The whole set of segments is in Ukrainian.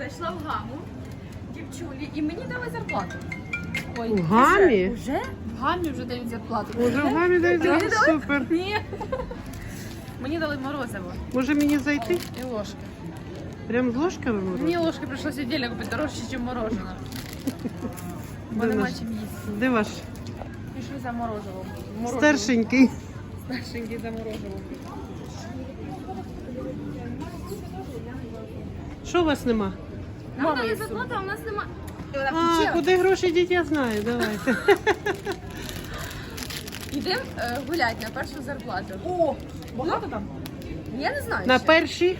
Зайшла в гаму дівчулі і мені дали зарплату. Ой, У гамі? Уже? Уже? В гамі вже дають зарплату. Уже в гамі дають Мені дали? супер. Ні. Мені дали морозиво Може мені зайти? і ложки. Прям з ложками? Мені ложки прийшлось віддільно купити дорожче, ніж мороженое. Бо Де нема чим їсти. Де ваш Пішли за морозиво. Морозиво. старшенький? Старшенький за морозиво. Що у вас нема? Нам дали зарплату, а у нас нема. А, куди гроші йдіть, я знаю. Давайте. Йдемо е, гуляти на першу зарплату. О, багато там? Я не знаю. На ще. перші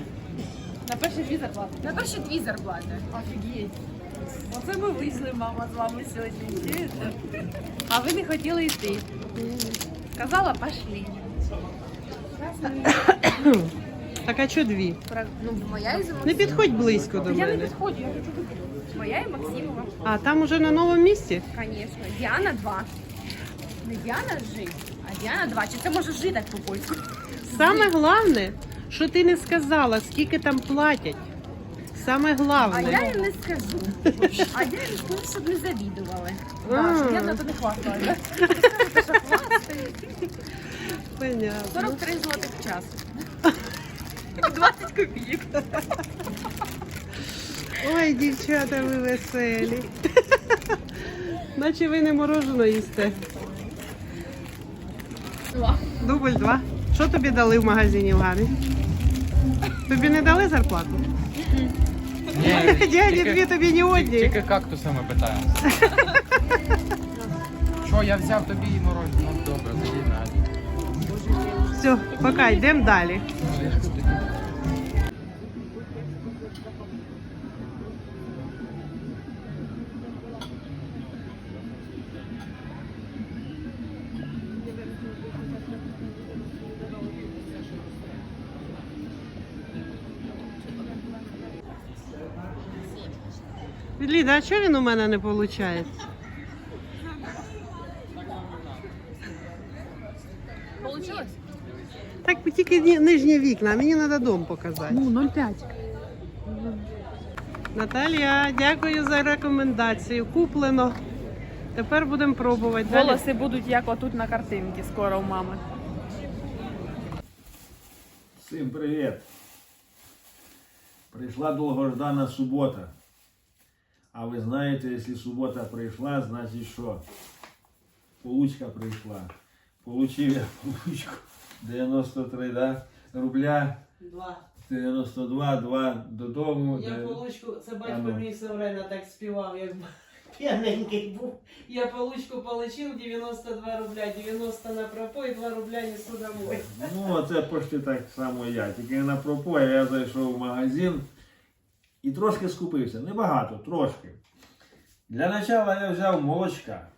На перші дві зарплати. На перші дві зарплати. Офігеть. Оце ми вийшли, мама, з вами сьогодні. чуєте? А ви не хотіли йти. Сказала, пошли. Так а що дві? Про- Ну, моя і за Не підходь близько до Я не мене. підходжу, я хочу тут. Моя і Максимова. А там уже на новому місці? Звісно. Діана 2. Не Діана жить, а Діана 2. Чи це може жити так по-польську? Саме головне, що ти не сказала, скільки там платять. Саме А я головне. їм не скажу. А я їм скажу, щоб не завідували. Я на то не хвастала. да? Це що хвастають. Понятно. 43 злотих в час. І 20 копійок. Ой, дівчата, ви веселі. Наче ви не морожено їсте. Дубль два. Що тобі дали в магазині в Гамі? Тобі не дали зарплату? Дяді дві тобі не одні. Тільки кактусами питаємося. Що, я взяв тобі і морозь? Ну добре, тоді на. Все, пока, йдемо далі. Ліда, а чого він у мене не виходить? Получилось? Так тільки ні- нижні вікна, а мені треба дом показати. Ну, 0,5. Наталія, дякую за рекомендацію. Куплено. Тепер будемо пробувати. Далі. Волоси будуть як отут на картинці скоро у мами. Всім привіт! Прийшла довгождана субота. А ви знаєте, якщо субота прийшла, значить що? Получка прийшла. Получив я получку 93 да? рубля, Два. 92, 2 додому. Я де- получку, це А батько ну. мій все время так співав, як п'яненький був. Я получку получив 92 рубля, 90 на пропой, 2 рубля несу домой. Ну, оце почти так само я. Тільки на пропоя я зайшов в магазин І трошки скупився. Небагато, трошки. Для начала я взяв молочка.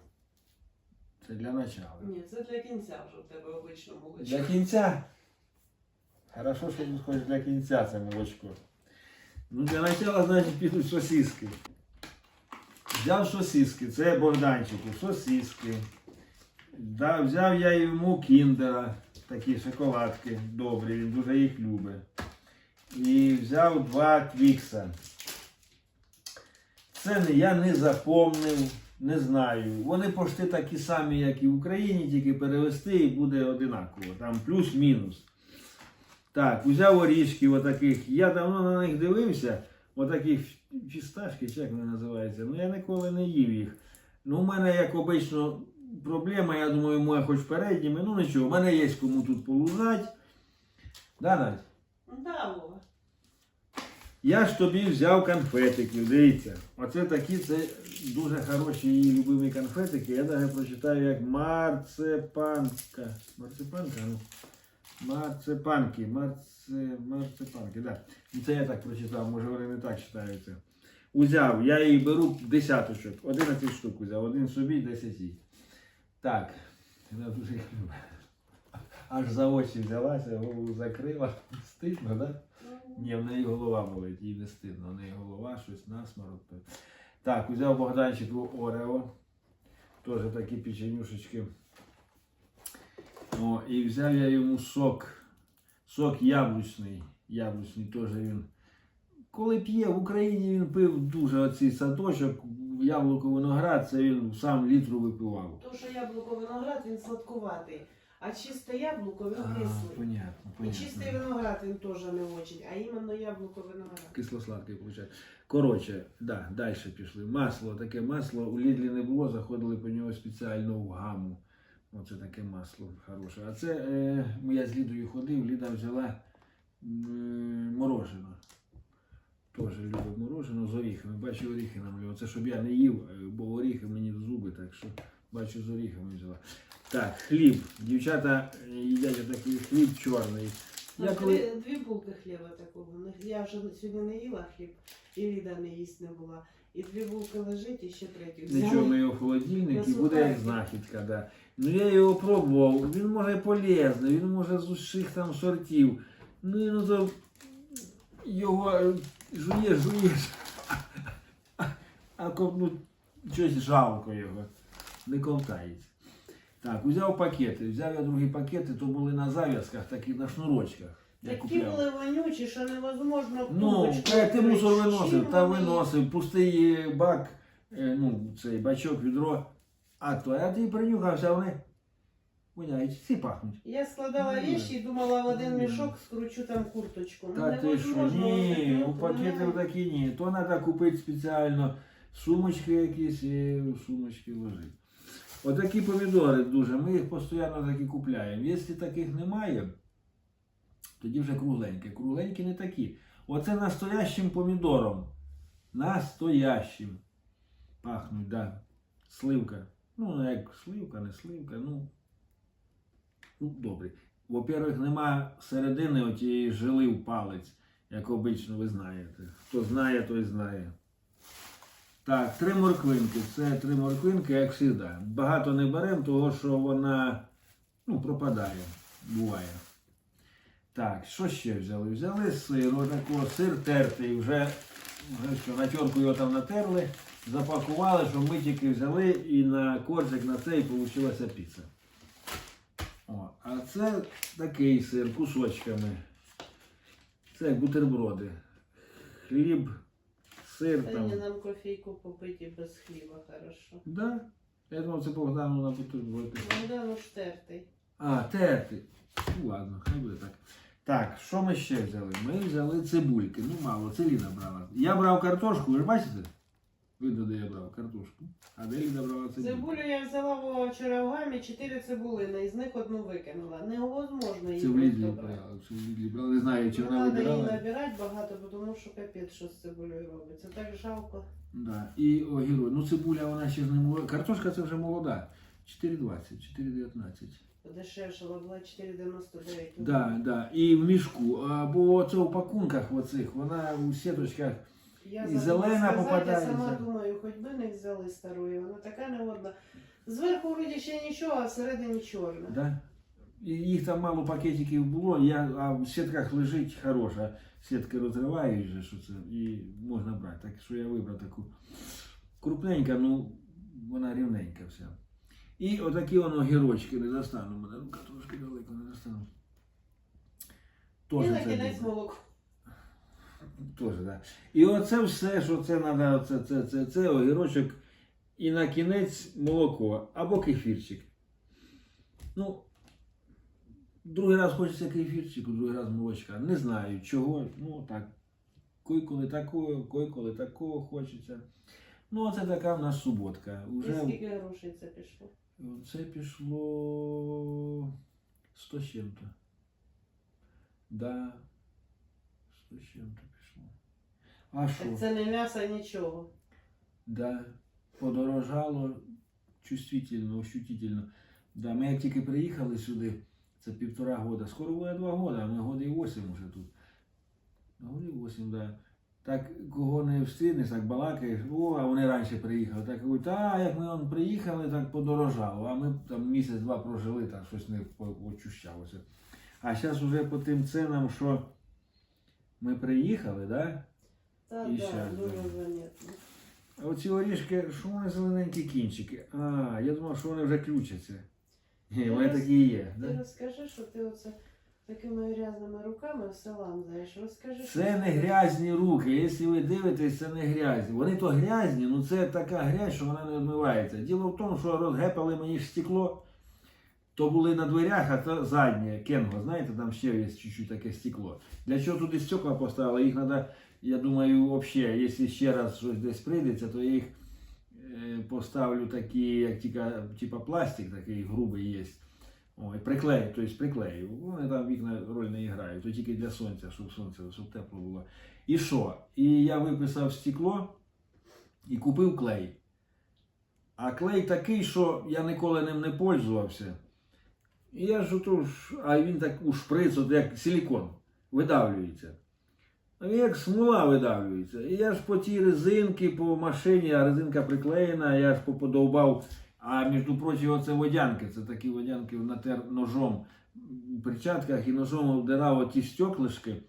Це для начала. Ні, це для кінця вже в тебе обично молочко. Для кінця. Хорошо, що тут хоч для кінця це молочко. Ну, для начала, значить, підуть сосиски. Взяв сосиски, це Богданчику, сосиски. Да, взяв я йому кіндера, такі шоколадки добрі, він дуже їх любить. І взяв два твікса. Це я не запомнив, не знаю. Вони почти такі самі, як і в Україні, тільки перевести і буде одинаково. Там плюс-мінус. Так, взяв орішки отаких. Я давно на них дивився. Отаких фісташки, чи як вони називаються. Ну я ніколи не їв їх. Ну, у мене, як обично, проблема, я думаю, моя хоч передніми. Ну нічого, у мене є кому тут полузати. Да, Надь? Да, Вова. Я ж тобі взяв конфетиків, дивіться. Оце такі, це дуже хороші її любимі конфетики. Я навіть прочитаю як марцепанка. Марцепанка? Ну. Марцепанки. Марце... Марцепанки, да. Ну, Це я так прочитав, може вони не так читаються. Узяв, я її беру десяточок, 11 штук узяв, один собі, 10 їй. Так, я дуже їх люблю. Аж за очі взялася, голову закрила. Стидно, так? Да? Ні, в неї голова болить, їй не стидно. В неї голова, щось насморок. Так, взяв Богданчику Орео. Теж такі печенюшечки. О, і взяв я йому сок. Сок яблучний. Яблучний теж він коли п'є в Україні, він пив дуже оцей садочок, яблуко виноград, це він сам літру випивав. То, що яблуко виноград, він сладкуватий. А чисте яблуко він А, понятно, І чистий виноград він теж не очень, а іменно яблуко виноград. Кисло-сладкий виходить. Коротше, да, далі пішли. Масло, таке масло у Лідлі не було, заходили по нього спеціально в гаму. Оце таке масло хороше. А це е, я з Лідою ходив, Ліда взяла м, морожено. Теж любить морожено з оріхами. Бачу, оріхи намалював. Це щоб я не їв, е, бо оріхи мені в зуби, так що бачу, з оріхами взяла. Так, хліб. Дівчата е, їдять такий хліб чорний. Я Ну, коли... дві, булки хліба такого. Я вже сьогодні не їла хліб, і Ліда не їсть не була. І дві булки лежить, і ще третю. Нічого, ми його в холодильник і буде як знахідка. Да. Ну я його пробував, він може полезний, він може з усіх там сортів. Ну ну то його е, жуєш, жуєш. А ковну щось жалко його. Не ковтається. Так, взяв пакети. Взяв я другі пакети, то були на зав'язках, такі на шнурочках. Я Такі купляв. були вонючі, що невозможно Ну, трубочку ти мусор виносив, Чим та вони- виносив, пустий е, бак, е, ну, цей бачок, відро, а то, а ти принюхався, вони воняють, всі пахнуть. Я складала Ну, вещи і думала в один ну, мішок скручу там курточку. Ну, Та ти що, невозможно, ні, у пакети такі ні. То треба купити спеціально сумочки якісь і в сумочки ложити. Отакі помідори дуже, ми їх постійно такі купляємо. Якщо таких немає, тоді вже кругленькі. Кругленькі не такі. Оце настоящим помідором. Настоящим. Пахнуть, да. Сливка. Ну, як сливка, не сливка, ну. Ну, добре. Во-первых, нема середини отієї жили в палець, як обично ви знаєте. Хто знає, той знає. Так, три морквинки. Це три морквинки, як завжди. Багато не беремо, тому що вона ну, пропадає, буває. Так, що ще взяли? Взяли сир, отакого, сир тертий, вже, що, на тьорку його там натерли, запакували, що ми тільки взяли і на коржик на цей вийшла піца. О, а це такий сир кусочками. Це бутерброди. Хліб, сир Та там. нам кофейку попити без хліба, хорошо. Да? Я думав, це Богдану на бутерброди. Ну, ну ж тертий. А, терти. Ну ладно, хай буде так. Так, що ми ще взяли? Ми взяли цибульки. Ну мало, це Ліна брала. Я брав картошку, ви ж бачите? Я брав картошку. А де Ліна брала цибульку? Цибулю я взяла в гамі, чотири цибулини, із них одну викинула. Невозможно її Це в Лідлі брати. брала. Це в Лідлі брала. Не знаю, чи Ну, вона треба її вибирала. набирати багато, бо тому що капець, що з цибулею робиться. Так жалко. Да. І огірок. Ну цибуля вона ще ж не молода. Картошка це вже молода. 4,20, 4,19. Подешевшала, була 4,99. Да, да. І в мішку. Або це в пакунках оцих, вона у сіточках. Я І забула зелена сказати, попадається. Я сама думаю, хоч би не взяли старої, вона така неводна. Зверху вроді ще нічого, а всередині чорна. Да? І їх там мало пакетиків було, я, а в сітках лежить хороша. Сітки розривають же, що це, і можна брати. Так що я вибрав таку крупненька, ну вона рівненька вся. І отакі воно гірочки не достану. Мене рука трошки далеко не достану. І на це кінець молоко. Тоже, да. І оце все, що це треба, оце, це, це, це, огірочок. І на кінець молоко або кефірчик. Ну, другий раз хочеться кефірчику, другий раз молочка. Не знаю чого. Ну так. Кой-коли такого, кой-коли такого хочеться. Ну, оце така в нас суботка. І скільки грошей це пішло? це пішло 100 з чим-то. Да. 100 з чим-то. А що? Це не м'ясо, нічого. Да, подорожало чувствительно, ощутительно. Да, ми як тільки приїхали сюди, це півтора года, скоро буде два года, а ми годи і восім уже тут. Годи восім, да. Так кого не встигнеш, так балакаєш, о, а вони раніше приїхали. Так кажуть, а як ми он приїхали, так подорожало. А ми там місяць-два прожили, так щось не очущалося. А зараз уже по тим ценам, що ми приїхали, да? Та І да, щас, дуже заметно. А оці орішки, що вони зелененькі кінчики? А, я думав, що вони вже ключаться. Ні, вони такі і є. Ти Да? розкажи, що ти оце Такими грязними руками все ламзаєш. Розкажи. Це не грязні руки. Якщо ви дивитесь, це не грязні. Вони то грязні, ну це така грязь, що вона не відмивається. Діло в тому, що розгепали мені ж стекло, то були на дверях, а то заднє кенго, знаєте, там ще є чуть-чуть таке стекло. Для чого туди стекла поставили? Їх треба, я думаю, взагалі, якщо ще раз щось десь прийдеться, то я їх е, поставлю такі, як тільки, типа пластик такий грубий є. Ой, приклею, тобто приклею. Вони там вікна роль не грають, то тільки для сонця, щоб сонце, щоб тепло було. І що? І я виписав стекло і купив клей. А клей такий, що я ніколи ним не пользувався. І я ж, а він так у шприц, от як силікон, видавлюється. Він як смола видавлюється. І я ж по тій резинки, по машині, а резинка приклеєна, я ж поподовбав. А між прочим, оце водянки. Це такі водянки натер ножом в перчатках і ножом обдирав ті стеклишки, е,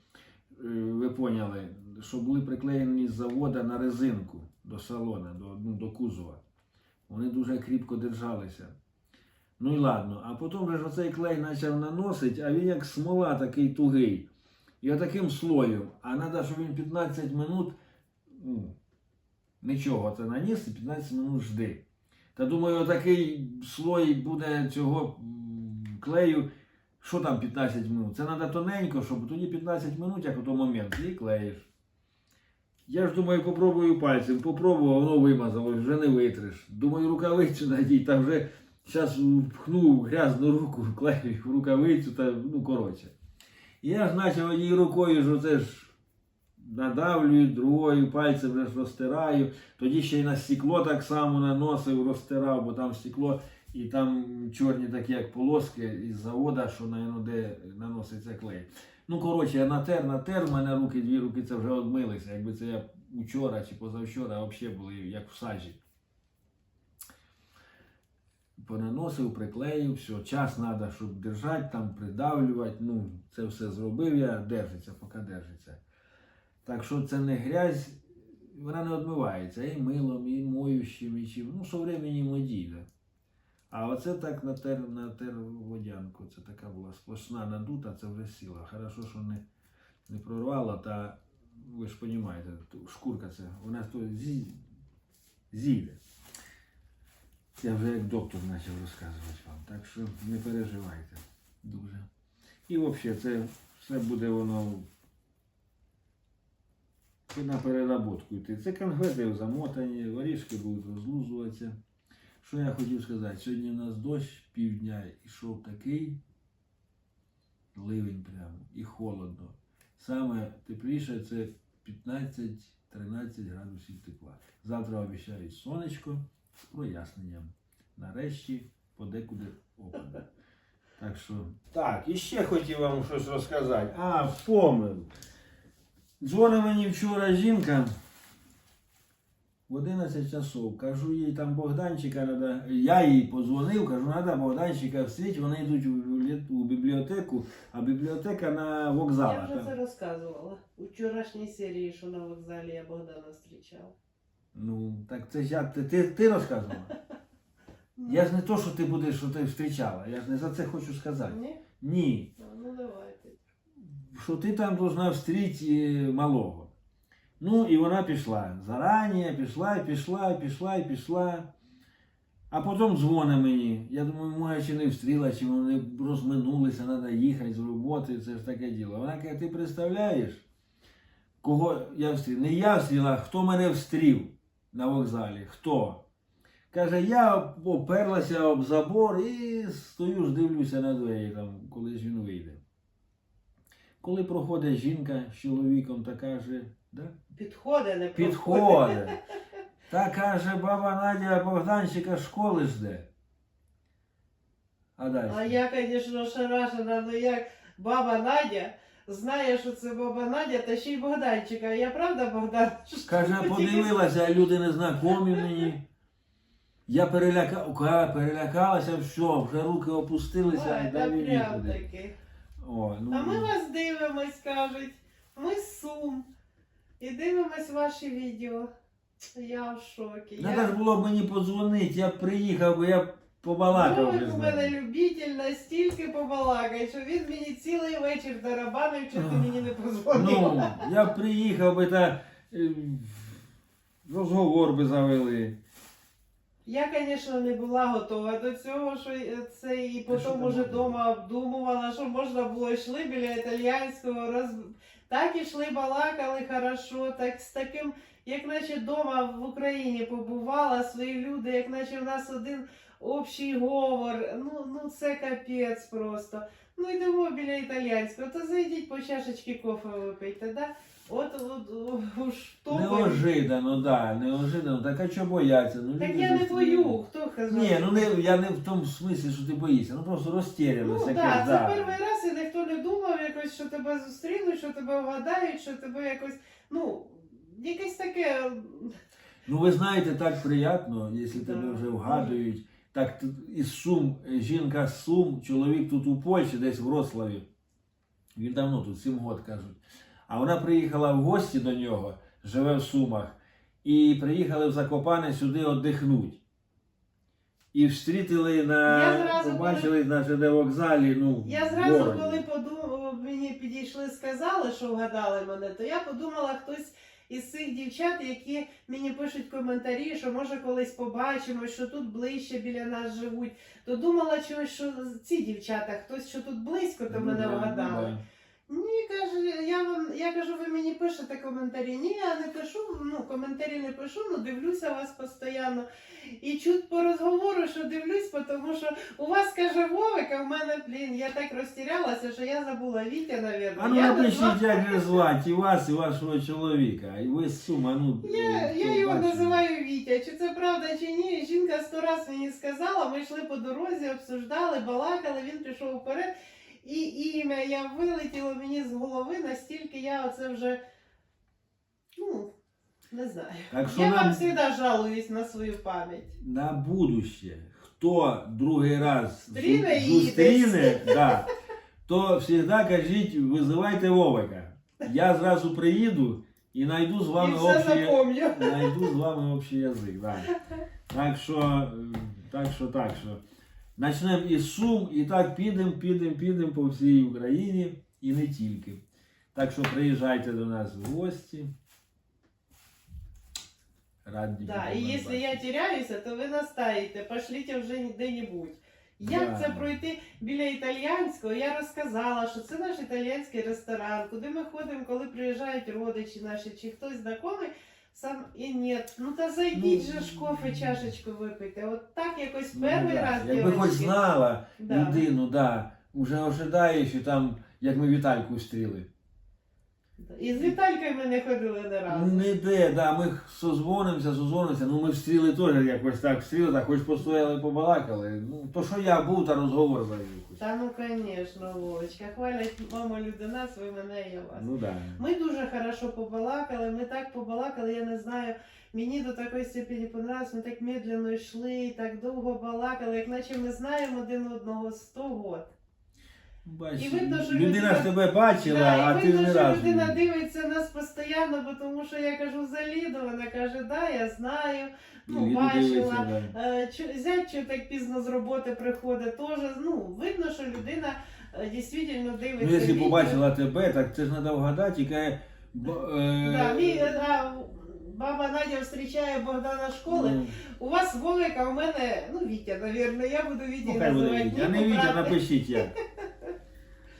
ви поняли, що були приклеєні з завода на резинку до салона, до, ну, до кузова. Вони дуже кріпко держалися. Ну і ладно. А потім же оцей клей почав наносити, а він як смола такий тугий. І отаким слоєм. А треба, щоб він 15 минут, ну, нічого, це наніс і 15 минут жди. Та думаю, отакий слой буде цього клею. Що там 15 минут? Це треба тоненько, щоб тоді 15 минут, як у той момент, і клеїш. Я ж думаю, попробую пальцем. Попробував, воно вимазалось, вже не витриш. Думаю, рукавицю надій, та вже зараз впхну грязну руку, клею в рукавицю, та ну коротше. Я ж почав однією рукою ж оце ж надавлюю, другою пальцем ж розтираю. Тоді ще й на стекло так само наносив, розтирав, бо там стекло і там чорні такі як полоски із завода, що наверно, де наноситься клей. Ну, коротше, я натер, натер, в мене руки, дві руки це вже одмилися. Якби це я вчора чи позавчора взагалі були як в сажі. Понаносив, приклеїв, все, час треба, щоб держати, там придавлювати. Ну, це все зробив я, держиться, поки держиться. Так що це не грязь, вона не відмивається і милом, і моющим, і чим. Ну, що временем одійде. А оце так натер, натер водянку. Це така була сплошна надута, це вже сіла. Хорошо, що не, не прорвало, та ви ж розумієте, шкурка це, вона то зі, зійде. Я вже як доктор почав розказувати вам. Так що не переживайте дуже. І взагалі це все буде воно на переработку йти. Це конфети замотані, горішки будуть розлузуватися. Що я хотів сказати? Сьогодні у нас дощ півдня йшов такий ливень прямо і холодно. Саме тепліше це 15-13 градусів тепла. Завтра обіцяють сонечко з проясненням. Нарешті подекуди опаде. Так що. Так, і ще хотів вам щось розказати. А, вспомнив. Дзвонила мені вчора жінка в 11 часов. Кажу їй там Богданчика надо. Я їй подзвонив, кажу, треба Богданчика встріти, вони йдуть у, у бібліотеку, а бібліотека на Я вже це розказувала. У вчорашній серії, що на вокзалі я Богдана зустрічала. Ну, так це ж я, ти, ти, ти розказувала. Я ж не то, що ти будеш, що ти зустрічала. Я ж не за це хочу сказати. Ні? Ні. А, Ну давайте. що ти там должна встріти малого. Ну, і вона пішла. Зарані пішла, і пішла, і пішла, і пішла. А потім дзвонить мені. Я думаю, може, чи не встріла, чи вони розминулися, треба їхати з роботи, це ж таке діло. Вона каже, ти представляєш, кого я встрів? Не я встріла, а хто мене встрів на вокзалі? Хто? Каже, я оперлася об забор і стою ж дивлюся на двері, там, коли ж він вийде. Коли проходить жінка з чоловіком та каже, да? Підходи, не підходить. Та каже, баба Надя Богданчика школи жде. А далі. А я, звісно, шарашена, ну як баба Надя знає, що це баба Надя, та ще й Богданчика. Я правда Богдан? Каже, подивилася, а люди незнакомі мені. Я переляка... Ка- перелякалася, все, вже руки опустилися, Ой, та далі прям нікуди. таки. О, ну, А ми вас дивимось, кажуть. Ми з Сум. І дивимось ваші відео. Я в шокі. Треба ж було б мені подзвонити, я б приїхав, бо я б побалакав би у мене ним. любитель настільки побалакає, що він мені цілий вечір тарабанив, що ти мені не позвонила. Ну, я б приїхав би та е, розговор би завели. Я, звісно, не була готова до цього, що е, це і що потім там уже було? вдома обдумувала, що можна було йшли біля італійського, роз... так ішли, балакали хорошо, так з таким, як наче вдома в Україні побувала, свої люди, як наче в нас один общий говор. Ну, ну це капець просто. Ну йдемо біля італійського, то зайдіть по чашечки кофе випийте, да? От, от, от уж то. Неожиданно, да, неожиданно. Так а чого бояться? Ну, Так люди я не бою, хто казав? Ні, ну не, я не в тому смислі, що ти боїшся, ну просто розтіряність Ну так, да. це перший раз і ніхто не думав якось, що тебе зустрінуть, що тебе вгадають, що тебе якось, ну, якесь таке. Ну ви знаєте, так приємно, якщо Да. тебе вже вгадують. Так із Сум, е, жінка з Сум, чоловік тут у Польщі, десь в Рославі. Він давно тут, 7 років кажуть. А вона приїхала в гості до нього, живе в Сумах, і приїхали в Закопане сюди віддихнуть. І встрітили на зразу, побачили на ЖД вокзалі. Ну, Я в зразу, городі. коли подумала, мені підійшли, сказали, що вгадали мене, то я подумала хтось із цих дівчат, які мені пишуть коментарі, що може колись побачимо, що тут ближче біля нас живуть. То думала чогось, що ці дівчата, хтось що тут близько, то Ну, мене ну, вгадали. Ні, каже, я вам я кажу, ви мені пишете коментарі. Ні, я не пишу, ну коментарі не пишу, ну дивлюся вас постійно. І чуть по розговору, що дивлюсь, тому що у вас каже Вовик, а в мене, блін, я так розтірялася, що я забула Вітя, навірно. А ну напишіть, як же звати і вас, і вашого чоловіка. І ви Сума, ну. Я, е, я його називаю Вітя. Чи це правда, чи ні? Жінка сто раз мені сказала, ми йшли по дорозі, обсуждали, балакали, він пішов вперед. І ім'я я вилетіло мені з голови, настільки я оце вже, ну, не знаю. Так що Я нам- вам завжди жалуюсь на свою пам'ять. на будуще, хто другий раз Зустріне зустріне, да, то завжди кажіть, визивайте Вовика. Я зразу приїду і знайду з вами общий, з вами общий язик. Да. Так що, е, так що, так що. Начнемо із Сум і так підемо, підемо, підемо по всій Україні і не тільки. Так що приїжджайте до нас в гості. Раді Да, і якщо я теряюся, то ви настаєте, пошліть вже де-небудь. Як Да. це пройти біля італійського? Я розказала, що це наш італійський ресторан, куди ми ходимо, коли приїжджають родичі наші чи хтось знайомий. Сам і ні, ну та зайдіть Ну, же ж кофе, чашечку випийте. От так якось Ну, перший да. раз Якби хоч дівчатки. знала Да. людину, да, уже ожидаєш, там, як ми Вітальку стріли. І з Віталькою ми не ходили не разу. Не де, да, ми созвонимося, созвонимося, ну ми встріли теж якось так встріли, так хоч постояли, побалакали. Ну, то що я був, та розговор завів. якось. Та ну звісно, Вовочка, хвалять мама люди нас, ви мене, я вас. Ну да. Ми дуже хорошо побалакали, ми так побалакали, я не знаю. Мені до такої степені понравилось, ми так медленно йшли, так довго балакали, як наче ми знаємо один одного 100 год. Бачиш, І видно, що людина людина- ж тебе бачила, а і ти видно, не що разу. людина дивиться нас постійно, бо тому що я кажу заліду, вона каже, да, я знаю, ну, Ліду бачила. дивиться, да. Е, Зять що так пізно з роботи приходить, теж, ну, видно, що людина е, дійсно дивиться. Ну, якщо відео. побачила тебе, так це ж треба вгадати, яка. е, Да, мій, е, баба Надя зустрічає Богдана школи. ну, У вас Вовик, а у мене, ну, Вітя, навірно, я буду Вітя Ну, хай буде називати. Вітя. А не Вітя, напишіть як.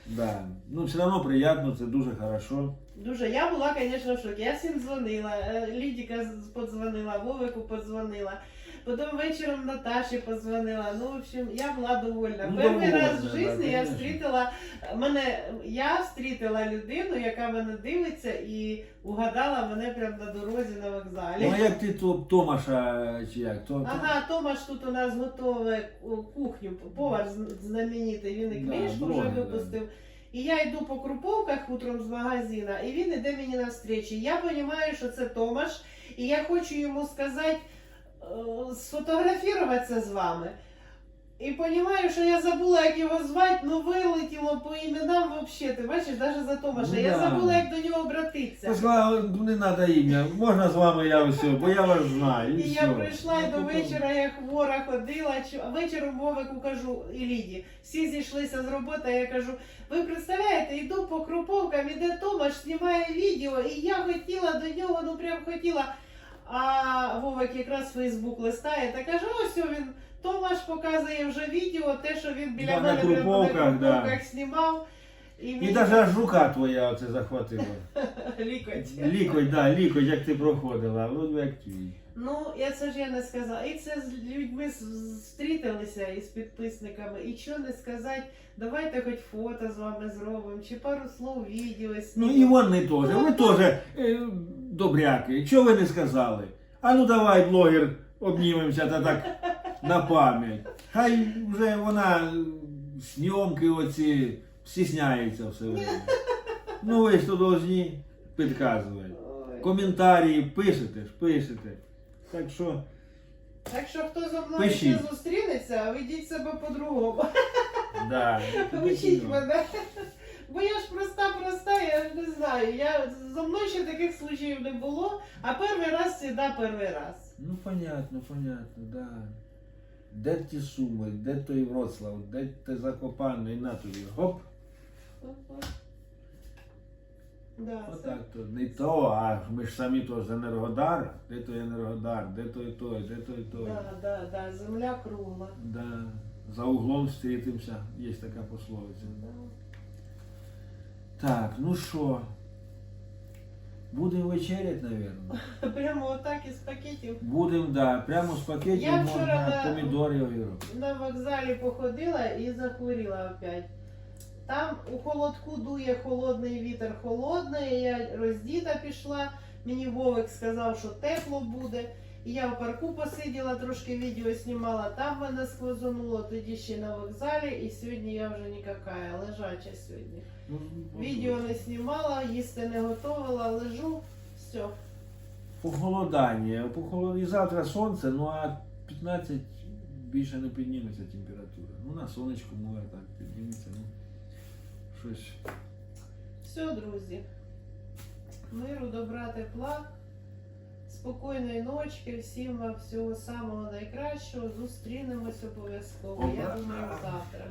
Да. Ну, все одно приємно, це дуже хорошо. Дуже. Я була, звісно, в шокі. Я всім дзвонила. Е, Лідіка подзвонила, Вовику подзвонила. Потім вечором Наташі подзвонила. Ну, в общем, я була довольна. Ну, Перший раз в житті я конечно. встрітила мене, я встрітила людину, яка мене дивиться і угадала мене прямо на дорозі на вокзалі. Ну, а як ти то, Томаша, чи як? То, то- Ага, Томаш тут у нас готове о, кухню, повар з- знаменитий, він і Да, книжку вже блогер, да. випустив. І я йду по круповках утром з магазина, і він іде мені навстрічу. Я розумію, що це Томаш, і я хочу йому сказати, сфотографуватися з вами. І розумію, що я забула, як його звати, ну вилетіло по іменам взагалі. Ти бачиш, навіть за Томаша. Ну я забула, як до нього обратитися. Сказала, не треба ім'я, можна з вами я все, бо я вас знаю. І, І все. я прийшла і до Ну, вечора, я хвора ходила, а вечором Вовику кажу і Ліді. Всі зійшлися з роботи, я кажу, ви представляєте, йду по круповкам, іде Томаш, знімає відео, і я хотіла до нього, ну прям хотіла. А Вовик якраз Фейсбук листає та каже, ось він. Томаш показує вже відео, те, що він біля Да, на мене прямо Круповках, на да. знімав. І, І мені навіть аж рука твоя оце захватила. лікоть. Лікоть, да, лікоть, як ти проходила, ну як твій. Ну, я це ж я не сказала. І це з людьми зустрітилися із підписниками. І що не сказати, давайте хоч фото з вами зробимо, чи пару слов відео Ну і вони теж, ви теж е, добряки. Чого ви не сказали? А ну давай, блогер, обнімемося та так на пам'ять. Хай вже вона е, зйомки оці стісняється все время. Ну ви ж то повинні підказувати. Коментарі пишете ж, пишете. Так що, Так що хто зо мною Пишіть. ще зустрінеться, ведіть себе по-другому. да. Учіть мене. Бо я ж проста-проста, я ж не знаю. Я, зо мною ще таких случаїв не було, а перший раз завжди перший раз. Ну понятно, понятно, да. Де ті суми, де той Вроцлав, де те Закопане, і на тобі. Гоп. Да, Отак то. Не то, а ми ж самі то з Енергодара. Де той Енергодар, де той той, де той той. Да, да, да, земля кругла. Да. За углом встретимся. Є така пословиця. Да. Так, ну що? Будемо вечерять, напевно. Прямо отак із пакетів. Будемо, да. Прямо з пакетів Я вчора можна на- помідори огірок. На вокзалі походила і захворіла опять. Там у холодку дує холодний вітер холодний. Я роздіта пішла. Мені Вовик сказав, що тепло буде. І я в парку посиділа, трошки відео знімала, там мене сквозонуло, тоді ще на вокзалі, і сьогодні я вже нікакая, лежача сьогодні. Ну, Відео не знімала, їсти не готувала, лежу, все. Похолодання. Похолод... І завтра сонце, ну а 15 більше не підніметься температура. Ну на сонечку може так підніметься. Ну, щось. Все, друзі. Миру, добра, тепла, спокійної ночки, всім вам всього самого найкращого. Зустрінемось обов'язково. Я думаю, завтра.